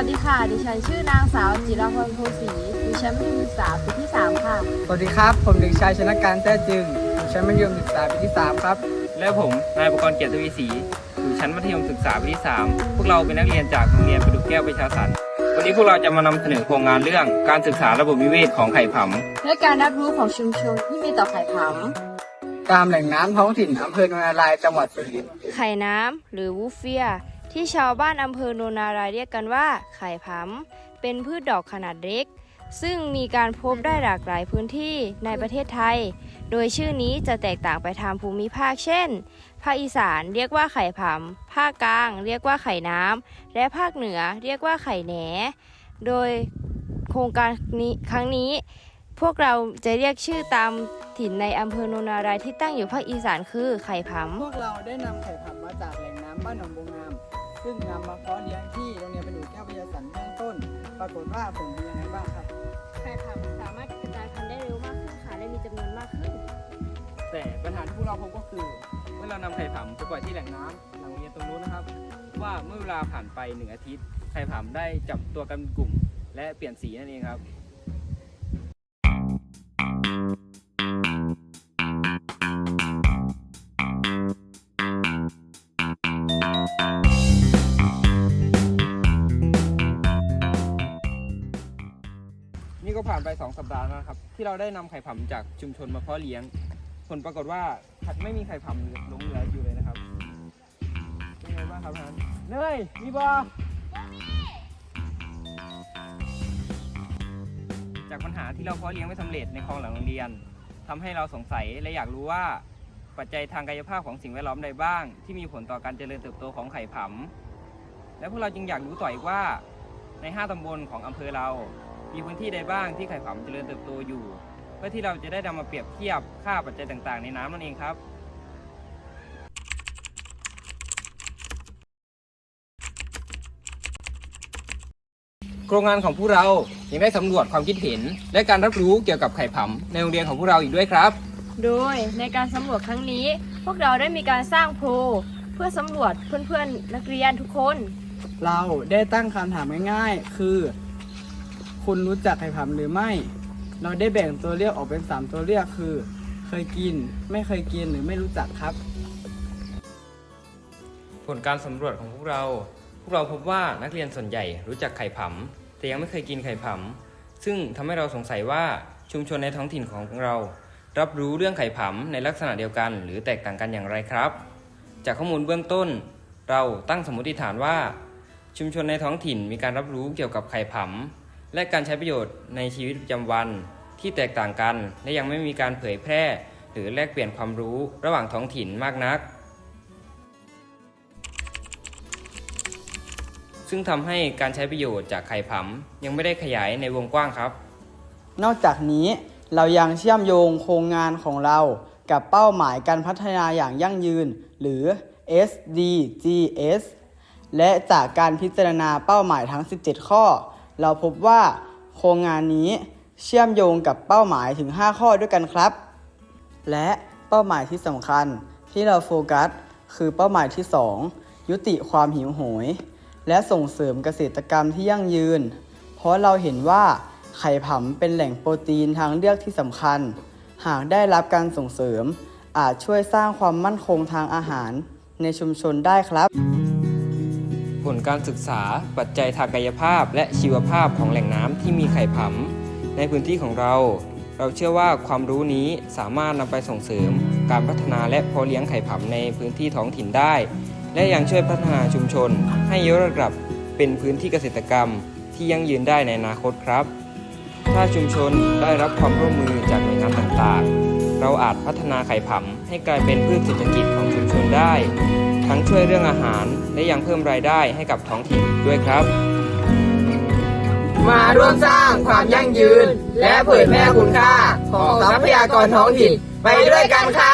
นชื่อนางสาวจิรพรโพสีอยู่ชั้นมัธยมศึกษาปีที่ 3 ค่ะ สวัสดีครับ ผมเด็กชายชนะการแท้จึงอยู่ชั้นมัธยมศึกษาปีที่ 3 ครับ และผม นายประกรณ์เกียรติทวีศรีอยู่ชั้นมัธยมศึกษาปีที่ 3 พวกเราเป็นนักเรียนจากโรงเรียนประดุกแก้วประชาสรรค์วันนี้พวกเราจะมานำเสนอโครงงานเรื่องการศึกษาระบบนิเวศของไข่ผำและการรับรู้ของชุมชนที่มีต่อไข่ผ ตามแหล่งน้ำท้องถิ่นอำเภอโนนารายจังหวัดสุรินทร์ไข่น้ำหรือวูเฟีย ที่ชาวบ้านอำเภอโนนารายเรียกกันว่า ไข่ผำเป็นพืชดอกขนาดเล็ก ซึ่งมีการพบได้หลากหลายพื้นที่ในประเทศไทย โดยชื่อนี้จะแตกต่างไปตามภูมิภาคเช่น ภาคอีสานเรียกว่าไข่ผำภาคกลางเรียกว่าไข่น้ำและภาคเหนือเรียกว่าไข่แหน โดยโครงการนี้ครั้งนี้ พวกเราจะเรียกชื่อตามถิ่นในอำเภอโนนารายที่ตั้งอยู่ภาคอีสานคือไข่ผำพวกเราได้นำไข่ผำมาจากแหล่งน้ำบ้านหนองบงงาม ซึ่งนำมาเพาะเลี้ยงที่โรงเรียนประดูกแก้วประชาสรรค์เบื้องต้น ปรากฏว่าผลเป็นยังไงบ้างครับ ไข่ผำสามารถกระจายพันธุ์ได้เร็วมากขึ้นค่ะและมีจำนวนมากขึ้น แต่ปัญหาที่พวกเราพบก็คือ เมื่อเรานำไข่ผำไปปล่อยที่แหล่งน้ำหลังโรงเรียนตรงนู้นนะครับ ว่าเมื่อเวลาผ่านไปหนึ่งอาทิตย์ ไข่ผำได้จับตัวกันเป็นกลุ่ม และเปลี่ยนสีนั่นเองครับ นี่ก็ผ่านไป 2 สัปดาห์แล้วนะครับ ที่เราได้นำไข่ผำจากชุมชนมาเพาะเลี้ยง ผลปรากฏว่าไม่มีไข่ผำหลงเหลืออยู่เลยนะครับเป็นไงบ้างครับท่านเนยมีบอจากปัญหาที่เราเพาะเลี้ยงไม่สำเร็จในคลองหลังโรงเรียนทำให้เราสงสัยและอยากรู้ว่า ปัจจัยทางกายภาพของสิ่งแวดล้อมใดบ้าง ที่มีผลต่อการเจริญเติบโตของไข่ผำและพวกเราจึงอยากรู้ต่ออีกว่า ใน 5 ตำบลของอำเภอเรา มีพื้นที่ใดบ้างที่ไข่ผำเจริญเติบโตอยู่ เพื่อที่เราจะได้นำมาเปรียบเทียบค่าปัจจัยต่างๆ ในน้ำนั่นเองครับโครงงานของพวกเรายังได้สำรวจความคิดเห็น และการรับรู้เกี่ยวกับไข่ผำในโรงเรียนของพวกเราอีกด้วยครับ โดยในการสำรวจครั้งนี้ พวกเราได้มีการสร้างโพลเพื่อสำรวจเพื่อนๆนักเรียนทุกคน เราได้ตั้งคำถามง่ายๆ คือ คุณรู้จักไข่ผำหรือไม่ เราได้แบ่งตัวเลือกออกเป็น 3 ตัวเลือกคือ เคยกิน ไม่เคยกินหรือไม่รู้จักครับ ผลการสำรวจของพวกเรา พวกเราพบว่านักเรียนส่วนใหญ่รู้จักไข่ผำแต่ยังไม่เคยกินไข่ผำซึ่งทำให้เราสงสัยว่าชุมชนในท้องถิ่นของเรา รับรู้เรื่องไข่ผำในลักษณะเดียวกัน หรือแตกต่างกันอย่างไรครับ จากข้อมูลเบื้องต้น เราตั้งสมมติฐานว่า ชุมชนในท้องถิ่นมีการรับรู้เกี่ยวกับไข่ผำ และการใช้ประโยชน์ในชีวิตประจำวันที่แตกต่างกัน และยังไม่มีการเผยแพร่ หรือแลกเปลี่ยนความรู้ระหว่างท้องถิ่นมากนัก ซึ่งทำให้การใช้ประโยชน์จากไข่ผำยังไม่ได้ขยายในวงกว้างครับ นอกจากนี้เรายังเชื่อมโยงโครงงานของเรากับเป้าหมายการพัฒนาอย่างยั่งยืน หรือ SDGs และจากการพิจารณาเป้าหมายทั้ง 17 ข้อ เราพบว่าโครงงานนี้เชื่อมโยงกับเป้าหมายถึง 5 ข้อด้วยกันครับ และเป้าหมายที่สำคัญที่เราโฟกัส คือเป้าหมายที่ 2 ยุติความหิวโหย และส่งเสริมเกษตรกรรมที่ยั่งยืน เพราะเราเห็นว่าไข่ผำเป็นแหล่งโปรตีนทางเลือกที่สำคัญ หากได้รับการส่งเสริม อาจช่วยสร้างความมั่นคงทางอาหารในชุมชนได้ครับ ลการศึกษา ปัจจัยทางกายภาพ และชีวภาพของแหล่งน้ำที่มีไข่ผำในพื้นที่ของเรา เราเชื่อว่าความรู้นี้สามารถนำไปส่งเสริม การพัฒนาและเพาะเลี้ยงไข่ผำในพื้นที่ท้องถิ่นได้ และยังช่วยพัฒนาชุมชน ให้ยกระดับเป็นพื้นที่เกษตรกรรม ที่ยั่งยืนได้ในอนาคตครับ ถ้าชุมชนได้รับความร่วมมือจากหน่วยงานต่างๆ เราอาจพัฒนาไข่ผำให้กลายเป็นพืชเศรษฐกิจของชุมชนได้ ทั้งช่วยเรื่องอาหาร และยังเพิ่มรายได้ให้กับท้องถิ่นด้วยครับ มาร่วมสร้างความยั่งยืน และเผยแพร่คุณค่าของทรัพยากรท้องถิ่นไปด้วยกันค่ะ